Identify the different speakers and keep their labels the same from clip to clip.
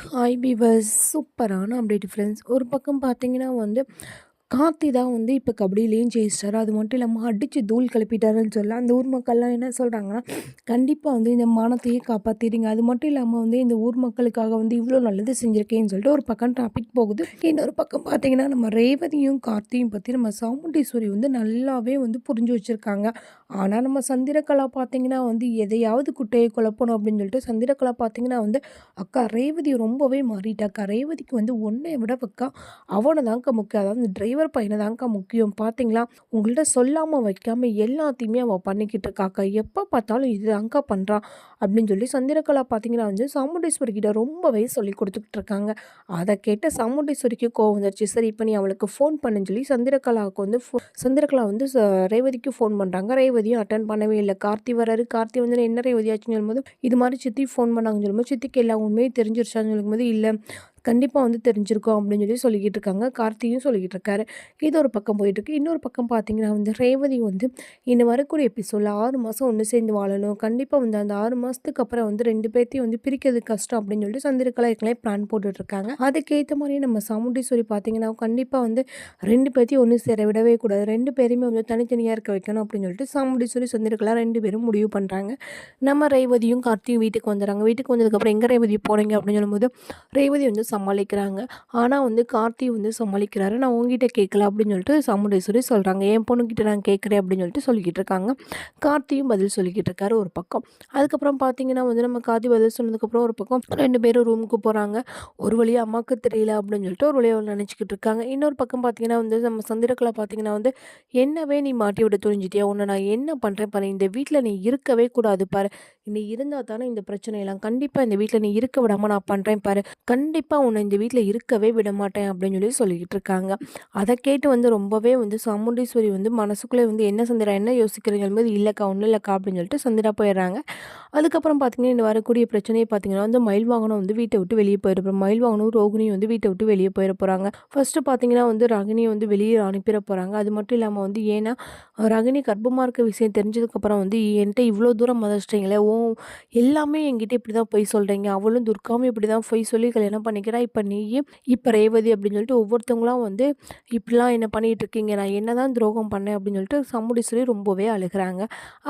Speaker 1: Hi beavers சூப்பரான update friends ஒரு பக்கம் பார்த்தீங்கன்னா வந்து கார்த்தி தான் வந்து இப்போ கபடியிலையும் ஜெயிச்சிட்டாரு. அது மட்டும் இல்லாமல் அடித்து தூள் கிளப்பிட்டாருன்னு சொல்ல அந்த ஊர் மக்கள்லாம் என்ன சொல்கிறாங்கன்னா கண்டிப்பாக வந்து இந்த மானத்தையே காப்பாற்றிடுங்க அது மட்டும் இல்லாமல் வந்து இந்த ஊர் மக்களுக்காக வந்து இவ்வளோ நல்லது செஞ்சுருக்கேன்னு சொல்லிட்டு ஒரு பக்கம் டாபிக் போகுது. இன்னொரு பக்கம் பார்த்தீங்கன்னா நம்ம ரேவதியும் கார்த்தியும் பற்றி நம்ம சாமுண்டீஸ்வரி வந்து நல்லாவே வந்து புரிஞ்சு வச்சுருக்காங்க. ஆனால் நம்ம சந்திரகலா பார்த்திங்கன்னா வந்து எதையாவது குட்டையை குழப்பணும் அப்படின்னு சொல்லிட்டு சந்திரகலா பார்த்தீங்கன்னா வந்து அக்கா ரேவதி ரொம்பவே மாறிட்டாக்கா ரேவதிக்கு வந்து ஒன்றை விட வைக்கா. அவனை தாங்க முக்கியம். அதாவது டிரைவர் டிரைவர் பையனை தாங்க்கா முக்கியம். பார்த்தீங்களா உங்கள்கிட்ட சொல்லாமல் வைக்காமல் எல்லாத்தையுமே அவள் பண்ணிக்கிட்டு இருக்காக்கா எப்போ பார்த்தாலும் இது தாங்க்கா பண்ணுறான் அப்படின்னு சொல்லி சந்திரகலா பார்த்தீங்கன்னா வந்து சாமுண்டேஸ்வரி கிட்ட ரொம்பவே சொல்லி கொடுத்துக்கிட்டு இருக்காங்க. அதை கேட்ட சாமுண்டேஸ்வரிக்கு கோவம் வந்துருச்சு. சரி இப்போ நீ அவளுக்கு ஃபோன் பண்ணுன்னு சொல்லி சந்திரகலாவுக்கு வந்து ஃபோ சந்திரகலா வந்து ரேவதிக்கு ஃபோன் பண்ணுறாங்க ரேவதியும் அட்டன் பண்ணவே இல்லை. கார்த்தி வராரு. கார்த்தி வந்து என்ன ரேவதி சொல்லும்போது இது மாதிரி சித்தி ஃபோன் பண்ணாங்கன்னு சொல்லும்போது சித்திக்கு எல்லா உண்மையும் தெரிஞ்சிருச்சான்னு சொல்லும்போது இல்லை. கண்டிப்பாக வந்து தெரிஞ்சிருக்கும் அப்படின்னு சொல்லி சொல்லிக்கிட்டு இருக்காங்க. கார்த்தியும் சொல்லிக்கிட்டு இருக்காரு. இது ஒரு பக்கம் போயிட்டுருக்கு இன்னொரு பக்கம் பார்த்தீங்கன்னா வந்து ரேவதி வந்து இன்னும் வரக்கூடிய எபிசோடில் ஆறு மாதம் ஒன்று சேர்ந்து வாழணும். கண்டிப்பாக வந்து அந்த ஆறு மாதத்துக்கு அப்புறம் வந்து ரெண்டு பேர்த்தையும் வந்து பிரிக்கிறது கஷ்டம் அப்படின்னு சொல்லிட்டு சந்திரகலா ஏற்கனவே பிளான் போட்டுட்ருக்காங்க அதுக்கேற்ற மாதிரியே நம்ம சாமுண்டீஸ்வரி பார்த்தீங்கன்னா கண்டிப்பாக வந்து ரெண்டு பேர்த்தையும் ஒன்று சேர விடவே கூடாது. ரெண்டு பேருமே வந்து தனித்தனியாக இருக்க வைக்கணும் அப்படின்னு சொல்லிட்டு சாமுண்டீஸ்வரி சந்திரக்கலா ரெண்டு பேரும் முடிவு பண்ணுறாங்க நம்ம ரேவதியும் கார்த்தியும் வீட்டுக்கு வந்துடுறாங்க. வீட்டுக்கு வந்ததுக்கப்புறம் எங்கே ரேவதி போகிறீங்க அப்படின்னு சொல்லும்போது ரேவதி வந்து சமாளிக்கிறாங்க. ஆனால் வந்து கார்த்தி வந்து சமாளிக்கிறாரு. நான் உங்ககிட்ட கேட்கல அப்படின்னு சொல்லிட்டு சாமுண்டேஸ்வரி சொல்கிறாங்க என் பொண்ணுக்கிட்ட நான் கேட்குறேன் அப்படின்னு சொல்லிட்டு சொல்லிக்கிட்டு இருக்காங்க. கார்த்தியும் பதில் சொல்லிக்கிட்டு இருக்காரு ஒரு பக்கம். அதுக்கப்புறம் பார்த்தீங்கன்னா வந்து நம்ம கார்த்தி பதில் சொன்னதுக்கப்புறம் ஒரு பக்கம் ரெண்டு பேரும் ரூமுக்கு போகிறாங்க ஒரு வழியாக அம்மாவுக்கு தெரியல அப்படின்னு சொல்லிட்டு ஒரு வழியாக நினச்சிக்கிட்டு இருக்காங்க. இன்னொரு பக்கம் பார்த்தீங்கன்னா வந்து நம்ம சந்திரக்கலை பார்த்தீங்கன்னா வந்து என்னவே நீ மாட்டி விட துணிஞ்சிட்டியா? உன்னை நான் என்ன பண்ணுறேன் பாரு? இந்த வீட்டில் நீ இருக்கவே கூடாது பாரு. நீ இருந்தால் தானே இந்த பிரச்சனையெல்லாம் கண்டிப்பாக இந்த வீட்டில் நீ இருக்க விடாமல் நான் பண்ணுறேன் பாரு. கண்டிப்பாக உன்னை இந்த வீட்டில் இருக்கவே விட மாட்டேன் அப்படின்னு சொல்லி சொல்லிக்கிட்டு இருக்காங்க. அதை கேட்டு வந்து ரொம்பவே வந்து சாமுண்டீஸ்வரி வந்து மனசுக்குள்ளே வந்து என்ன சந்திரா என்ன யோசிக்கிறீங்க? போது இல்லைக்கா ஒன்றும் இல்லைக்கா அப்படின்னு சொல்லிட்டு சந்திரா போயிடுறாங்க. அதுக்கப்புறம் பார்த்தீங்கன்னா இந்த வரக்கூடிய பிரச்சனையை பார்த்தீங்கன்னா வந்து மயில் வாகனம் வந்து வீட்டை விட்டு வெளியே போயிருப்போம் மயில் வாகனம் ரோகிணியும் வந்து வீட்டை விட்டு வெளியே போயிட போகிறாங்க ஃபஸ்ட்டு பார்த்தீங்கன்னா வந்து ரகினியை வந்து வெளியே அனுப்பிட போகிறாங்க அது மட்டும் இல்லாமல் வந்து ஏன்னா ரகினி கர்ப்பமாக இருக்க விஷயம் தெரிஞ்சதுக்கப்புறம் வந்து என்கிட்ட இவ்வளோ தூரம் மதச்சிட்டீங்களே ஓ எல்லாமே என்கிட்ட இப்படி தான் போய் சொல்கிறீங்க அவளும் துர்காவும் இப்படி தான் பொய் சொல்லி கல்யாணம் பண்ணிக்கிறேன் இப்போ நீயும் இப்போ ரேவதி அப்படின்னு சொல்லிட்டு ஒவ்வொருத்தவங்களாம் வந்து இப்படிலாம் என்ன பண்ணிகிட்டு இருக்கீங்க? நான் என்ன தான் துரோகம் பண்ணேன்? அப்படின்னு சொல்லிட்டு சம்முடி சொல்லி ரொம்பவே அழுகிறாங்க.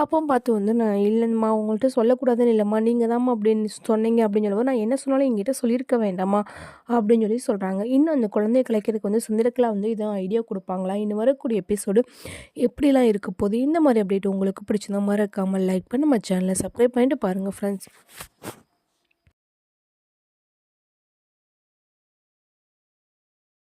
Speaker 1: அப்போ பார்த்து வந்து நான் இல்லைம்மா உங்கள்கிட்ட சொல்லக்கூடாதுன்னு இல்லைம்மா நீங்கள் தான்மா அப்படின்னு சொன்னீங்க அப்படின்னு சொல்லுவோம் நான் என்ன சொன்னாலும் எங்கிட்ட சொல்லியிருக்க வேண்டாமா அப்படின்னு சொல்லி சொல்கிறாங்க இன்னும் அந்த குழந்தைய கலைக்கிறதுக்கு வந்து சுந்தரக்கலா வந்து இதான் ஐடியா கொடுப்பாங்களா? இன்னும் வரக்கூடிய எபிசோடு எப்படிலாம் இருக்க போகுது? இந்த மாதிரி அப்டேட் உங்களுக்கு பிடிச்சிருந்தா மறக்காமல் லைக் பண்ணி நம்ம சேனலை சப்ஸ்கிரைப் பண்ணிட்டு பாருங்கள் ஃப்ரெண்ட்ஸ்